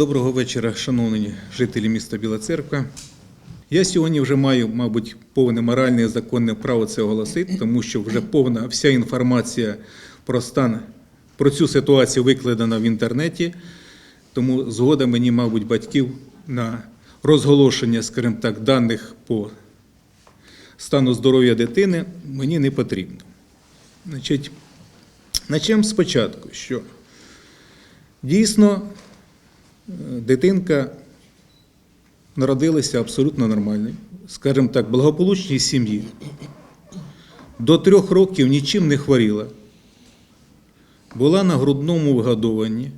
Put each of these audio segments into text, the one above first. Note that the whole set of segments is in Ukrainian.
Доброго вечора, шановні жителі міста Біла Церква. Я сьогодні вже маю, мабуть, повне моральне і законне право це оголосити, тому що вже повна вся інформація про стан, про цю ситуацію викладена в інтернеті. Тому згода мені, мабуть, батьків на розголошення, скажімо так, даних по стану здоров'я дитини мені не потрібно. Значить, начнемо спочатку, що дійсно дитинка народилася абсолютно нормальною, скажімо так, благополучній сім'ї. До трьох років нічим не хворіла, була на грудному вигодованні.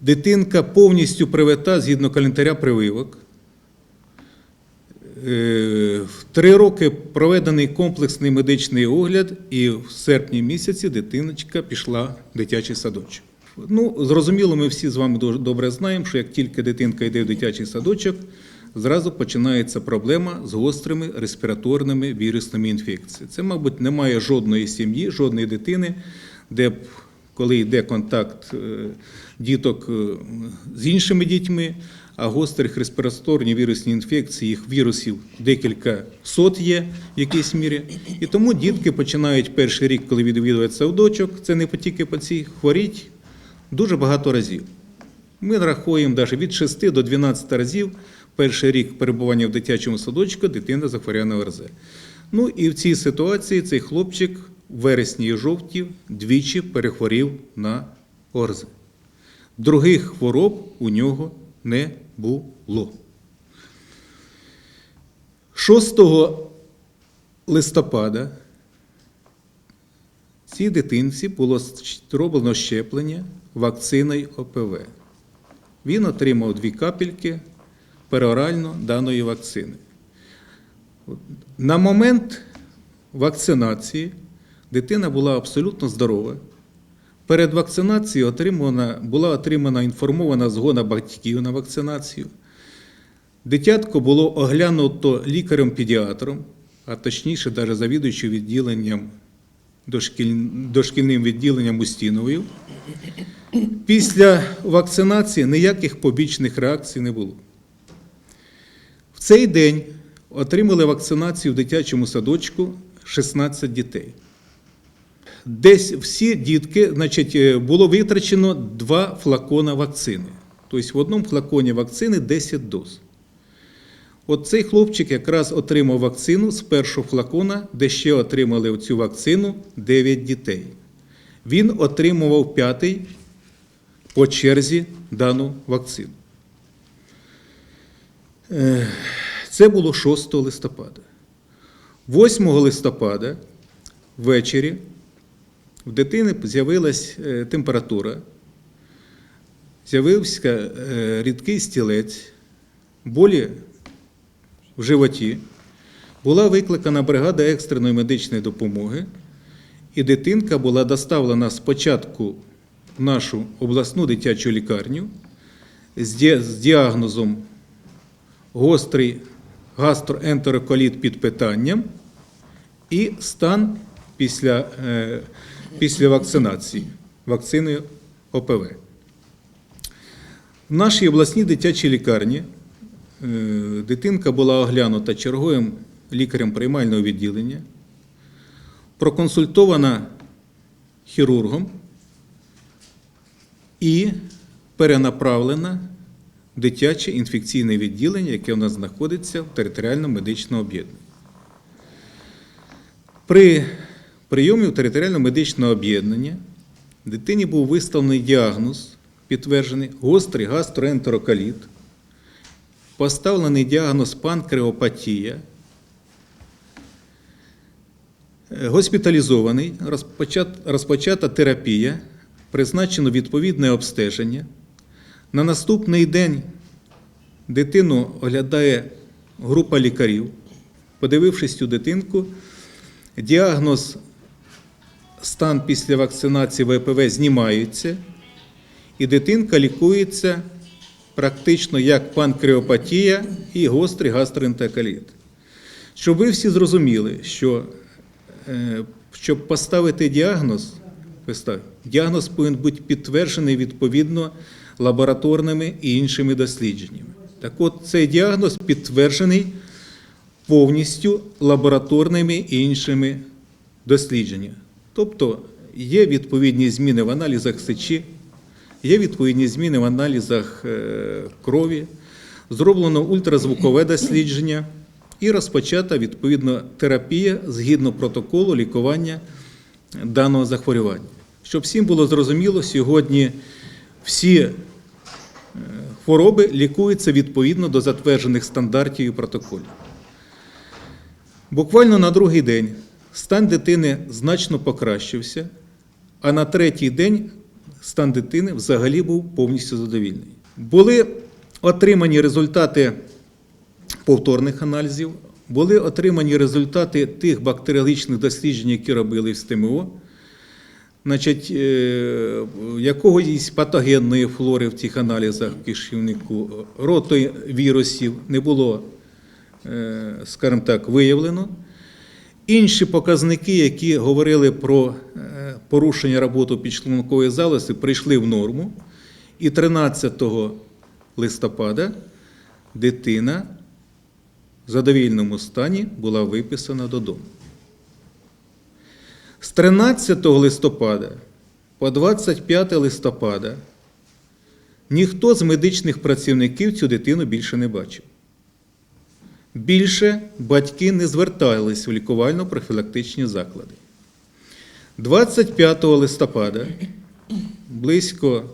Дитинка повністю привита згідно календаря прививок. Е, В три роки проведений комплексний медичний огляд, і в серпні місяці дитиночка пішла в дитячий садочок. Ну, зрозуміло, ми всі з вами дуже добре знаємо, що як тільки дитинка йде в дитячий садочок, зразу починається проблема з гострими респіраторними вірусними інфекціями. Це, мабуть, немає жодної сім'ї, жодної дитини, де б, коли йде контакт е, діток е, з іншими дітьми, а гострих респіраторні вірусні інфекції, їх вірусів декілька сот є в якійсь мірі. І тому дітки починають перший рік, коли відвідують садочок, це не тільки по цій хворіть, дуже багато разів. Ми рахуємо навіть від 6 до 12 разів перший рік перебування в дитячому садочку дитина захворяє на ОРЗ. Ну і в цій ситуації цей хлопчик в вересні і жовтні двічі перехворів на ОРЗ. Других хвороб у нього не було. 6 листопада цій дитинці було зроблено щеплення вакциною ОПВ. Він отримав дві капельки перорально даної вакцини. На момент вакцинації дитина була абсолютно здорова. Перед вакцинацією отримана, була отримана інформована згода батьків на вакцинацію. Дитятко було оглянуто лікарем-педіатром, а точніше, навіть завідуючим відділенням дошкіль... дошкільним відділенням Устіновою. Після вакцинації ніяких побічних реакцій не було. В цей день отримали вакцинацію в дитячому садочку 16 дітей. Десь всі дітки, значить, е, було витрачено два флакона вакцини. Тобто в одному флаконі вакцини 10 доз. От цей хлопчик якраз отримав вакцину з першого флакона, де ще отримали цю вакцину 9 дітей. Він отримував п'ятий по черзі дану вакцину. Е, Це було 6 листопада. 8 листопада ввечері в дитини з'явилась е, температура, з'явився е, рідкий стілець, болі в животі. Була викликана бригада екстреної медичної допомоги, і дитинка була доставлена спочатку в нашу обласну дитячу лікарню з діагнозом гострий гастроентероколіт під питанням і стан після, е, після вакцинації вакциною ОПВ. В нашій обласній дитячій лікарні дитинка була оглянута черговим лікарем приймального відділення, проконсультована хірургом і перенаправлена в дитяче інфекційне відділення, яке у нас знаходиться в територіальному медичному об'єднанні. При прийомі в територіального медичного об'єднання дитині був виставлений діагноз, підтверджений гострий гастроентероколіт, поставлений діагноз панкреопатія, госпіталізований, розпочат- розпочата терапія, призначено відповідне обстеження. На наступний день дитину оглядає група лікарів. Подивившись цю дитинку, діагноз стан після вакцинації ВПВ знімається, і дитинка лікується практично як панкреопатія і гострий гастроентероколіт. Щоб ви всі зрозуміли, що е, щоб поставити діагноз, Діагноз повинен бути підтверджений відповідно лабораторними і іншими дослідженнями. Так от цей діагноз підтверджений повністю лабораторними і іншими дослідженнями. Тобто є відповідні зміни в аналізах сечі, є відповідні зміни в аналізах е, крові, зроблено ультразвукове дослідження і розпочата відповідно терапія згідно протоколу лікування даного захворювання. Щоб всім було зрозуміло, сьогодні всі е, хвороби лікуються відповідно до затверджених стандартів і протоколів. Буквально на другий день стан дитини значно покращився, а на третій день стан дитини взагалі був повністю задовільний. Були отримані результати повторних аналізів, були отримані результати тих бактеріологічних досліджень, які робили в СТМО, значить, е, якогось патогенної флори в цих аналізах в кишківнику, ротовірусів не було, е, скажімо так, виявлено. Інші показники, які говорили про е, порушення роботи підшлункової залози, прийшли в норму. І 13 листопада дитина в задовільному стані була виписана додому. З 13 листопада по 25 листопада ніхто з медичних працівників цю дитину більше не бачив. Більше батьки не звертались у лікувально-профілактичні заклади. 25 листопада, близько,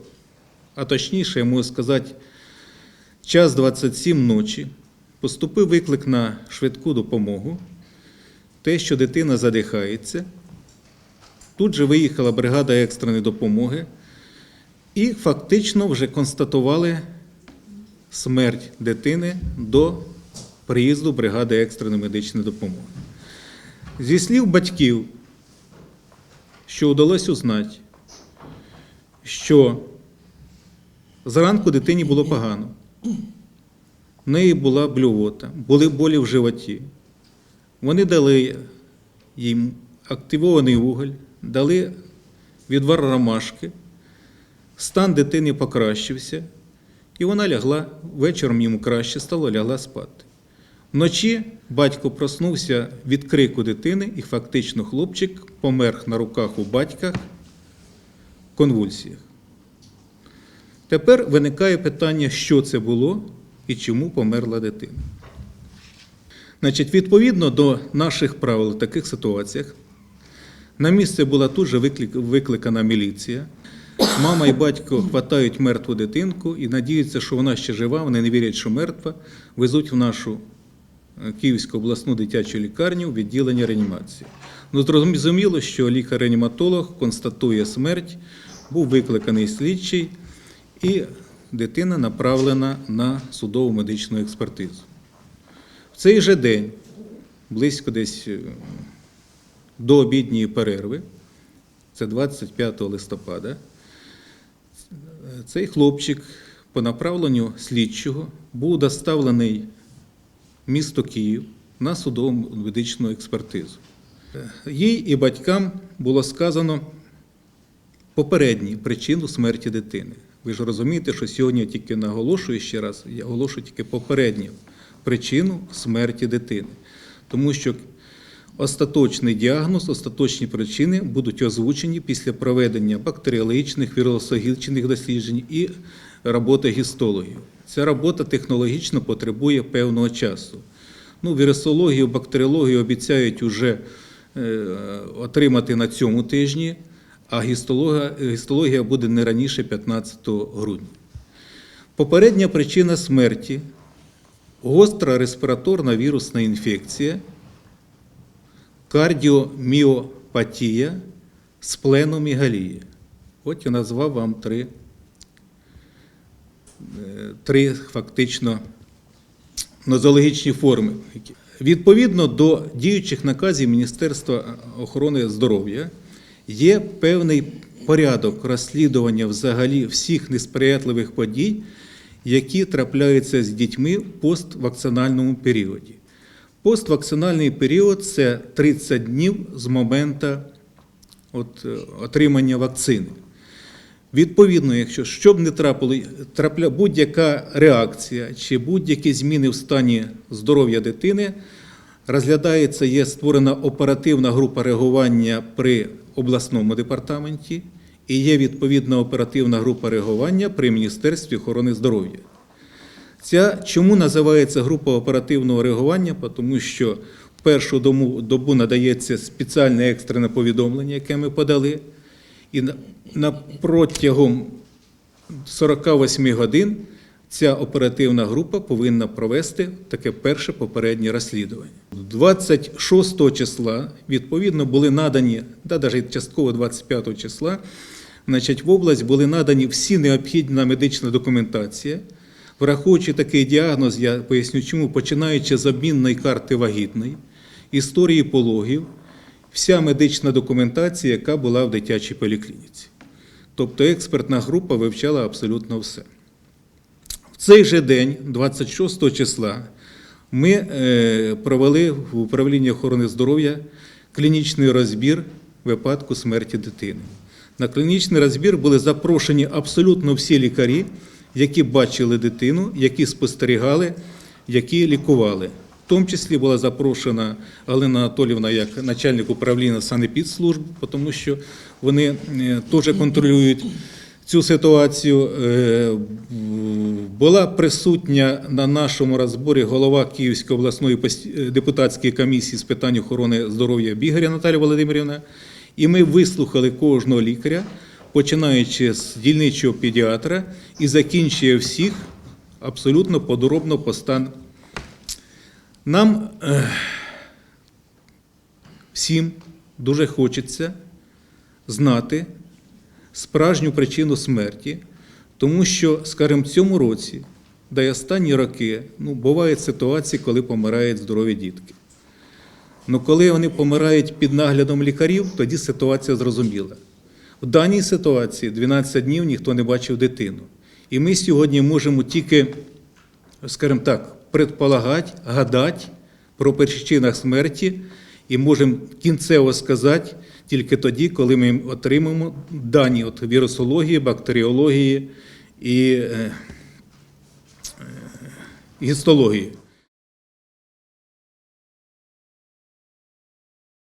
а точніше, я можу сказати, час 27 ночі, поступив виклик на швидку допомогу. Те, що дитина задихається. Тут же виїхала бригада екстреної допомоги і фактично вже констатували смерть дитини до приїзду бригади екстреної медичної допомоги. Зі слів батьків, що вдалося узнати, що зранку дитині було погано, в неї була блювота, були болі в животі. Вони дали їм активований уголь, дали відвар ромашки, стан дитини покращився, і вона лягла вечором йому краще стало, лягла спати. Вночі батько проснувся від крику дитини, і фактично хлопчик помер на руках у батька в конвульсіях. Тепер виникає питання, що це було і чому померла дитина. Значить, відповідно до наших правил в таких ситуаціях, на місце була тут же викликана міліція. Мама і батько хватають мертву дитинку і надіються, що вона ще жива, вони не вірять, що мертва, везуть в нашу Київську обласну дитячу лікарню в відділення реанімації. Ну, зрозуміло, що лікар-реаніматолог констатує смерть, був викликаний слідчий, і дитина направлена на судову медичну експертизу. В цей же день, близько десь е, до обідньої перерви, це 25 листопада, е, цей хлопчик по направленню слідчого був доставлений місто Київ на судову медичну експертизу. Їй і батькам було сказано попередню причину смерті дитини. Ви ж розумієте, що сьогодні я тільки наголошую ще раз, я оголошую тільки попередню причину смерті дитини. Тому що остаточний діагноз, остаточні причини будуть озвучені після проведення бактеріологічних, вірусологічних досліджень і роботи гістологів. Ця робота технологічно потребує певного часу. Ну, вірусологію, бактеріологію обіцяють уже е, отримати на цьому тижні, а гістологія, буде не раніше 15 грудня. Попередня причина смерті гостра респіраторна вірусна інфекція, кардіоміопатія, спленомігалія. От я назвав вам три, три фактично нозологічні форми. Відповідно до діючих наказів Міністерства охорони здоров'я є певний порядок розслідування взагалі всіх несприятливих подій, які трапляються з дітьми в поствакцинальному періоді. Поствакцинальний період це 30 днів з моменту от, е, отримання вакцини. Відповідно, якщо щоб не трапило, будь-яка реакція чи будь-які зміни в стані здоров'я дитини, розглядається, є створена оперативна група реагування при обласному департаменті і є відповідна оперативна група реагування при Міністерстві охорони здоров'я. Ця чому називається група оперативного реагування? Тому що в першу добу надається спеціальне екстрене повідомлення, яке ми подали, і на, протягом 48 годин ця оперативна група повинна провести таке перше попереднє розслідування. 26 числа відповідно були надані, да, навіть частково 25 числа, значить, в область були надані всі необхідна медична документація. Враховуючи такий діагноз, я поясню чому, починаючи з обмінної карти вагітної, історії пологів, вся медична документація, яка була в дитячій поліклініці. Тобто експертна група вивчала абсолютно все. В цей же день, 26 числа, ми е, провели в управлінні охорони здоров'я клінічний розбір випадку смерті дитини. На клінічний розбір були запрошені абсолютно всі лікарі, які бачили дитину, які спостерігали, які лікували. В тому числі була запрошена Галина Анатолівна як начальник управління санепідслужб, тому що вони е, теж контролюють цю ситуацію. Е, Була присутня на нашому розборі голова Київської обласної пост- депутатської комісії з питань охорони здоров'я Бігаря Наталія Володимирівна, і ми вислухали кожного лікаря, починаючи з дільничого педіатра і закінчує всіх абсолютно подробно по стану. Нам всім дуже хочеться знати справжню причину смерті, тому що, скажімо, в цьому році, да й останні роки, ну, бувають ситуації, коли помирають здорові дітки. Ну, коли вони помирають під наглядом лікарів, тоді ситуація зрозуміла. В даній ситуації 12 днів ніхто не бачив дитину. І ми сьогодні можемо тільки, скажімо так, предполагати, гадати про причинах смерті і можемо кінцево сказати тільки тоді, коли ми отримаємо дані от вірусології, бактеріології і е, е, гістології.